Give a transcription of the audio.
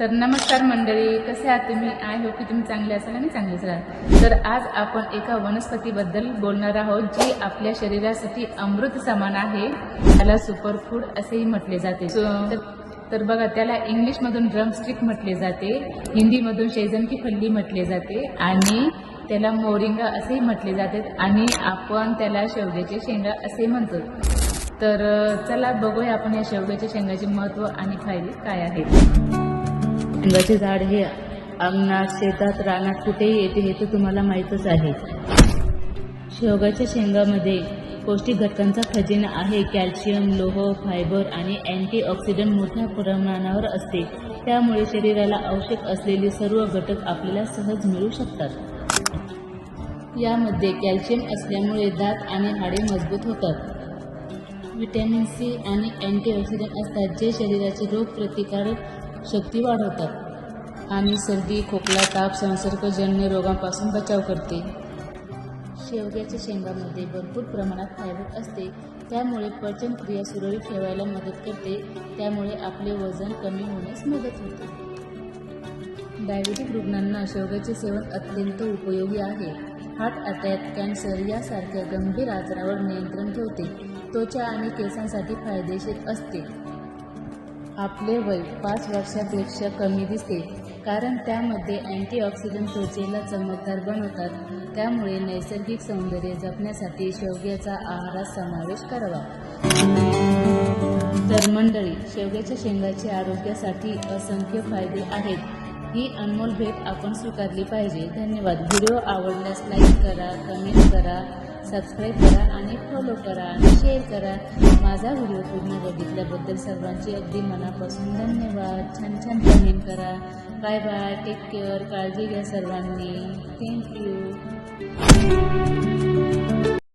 तर नमस्कार मंडळी कसे आहात तुम्ही? आय होप की तुम्ही चांगले असाल आणि चांगलेच राहाल. तर आज आपण एका वनस्पतीबद्दल बोलणार आहोत जी आपल्या शरीरासाठी अमृत समान आहे. त्याला सुपर फूड असेही म्हटले जाते. तर- तर बघा त्याला इंग्लिशमधून ड्रमस्टिक म्हटले जाते हिंदीमधून शेजन की फल्ली म्हटले जाते आणि त्याला मोरिंगा असेही म्हटले जाते आणि आपण त्याला शेवग्याचे शेंगा असे म्हणतो. तर चला बघूया आपण या शेवग्याच्या शेंगाचे महत्त्व आणि फायदे काय आहेत. शेंगाचे झाड हे अंगणात शेतात रानात कुठेही येते हे तर तुम्हाला माहीतच आहे. शेवगाच्या शेंगामध्ये पौष्टिक घटकांचा खजिना आहे. कॅल्शियम लोह फायबर आणि अँटीऑक्सिडंट मोठ्या प्रमाणावर असते. त्यामुळे शरीराला आवश्यक असलेले सर्व घटक आपल्याला सहज मिळू शकतात. यामध्ये कॅल्शियम असल्यामुळे दात आणि हाडे मजबूत होतात. व्हिटॅमिन सी आणि अँटीऑक्सिडंट असतात जे शरीराची रोगप्रतिकारक शक्ती वाढवतात आणि सर्दी खोकला ताप संसर्गजन्य रोगांपासून बचाव करते. शेवग्याच्या शेंगामध्ये भरपूर प्रमाणात फायबर असते. त्यामुळे पचनक्रिया सुरळीत ठेवायला मदत करते. त्यामुळे आपले वजन कमी होण्यास मदत होते. डायबेटिक रुग्णांना शेवग्याचे सेवन अत्यंत उपयोगी आहे. हार्ट अटॅक कॅन्सर यासारख्या गंभीर आजारावर नियंत्रण ठेवते. त्वचा आणि केसांसाठी फायदेशीर असते. आपले वय पाच वर्षापेक्षा कमी दिसते. कारण त्यामध्ये अँटीऑक्सिडंट त्वचेला चमकदार बनवतात. त्यामुळे नैसर्गिक सौंदर्य जपण्यासाठी शेवग्याचा आहारात समावेश करावा. तर मंडळी शेवग्याच्या शेंगाचे आरोग्यासाठी असंख्य फायदे आहेत. ही अनमोल भेट आपण स्वीकारली पाहिजे. धन्यवाद. व्हिडिओ आवडल्यास लाईक करा कमेंट करा. सबस्क्राईब करा आणि फॉलो करा आणि शेअर करा. माझा व्हिडिओ पूर्ण बघितल्याबद्दल सर्वांची अगदी मनापासून धन्यवाद. छान छान कमेंट करा. बाय बाय टेक केअर काळजी घ्या सर्वांनी. थँक्यू